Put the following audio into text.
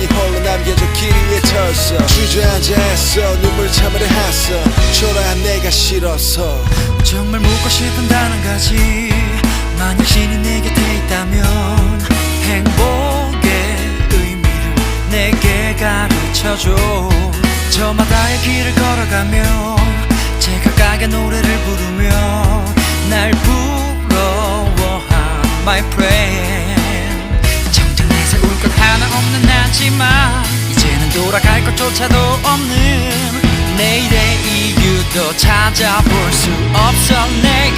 멍하니 홀로 남겨져 길 위에 털서 주저앉아 했어. 눈물 참으려 했어. 초라한 내가 싫어서. 정말 묻고 싶은 다는 가지. 만약 신이 내 곁에 있다면 행복의 의미를 내게 가르쳐줘. 저마다의 길을 걸어가며 제 각각의 노래를 부르며 날 부러워한 My prayer 나지만 이제는 돌아갈 것조차도 없는 내일의 이유도 찾아볼 수 없어. 내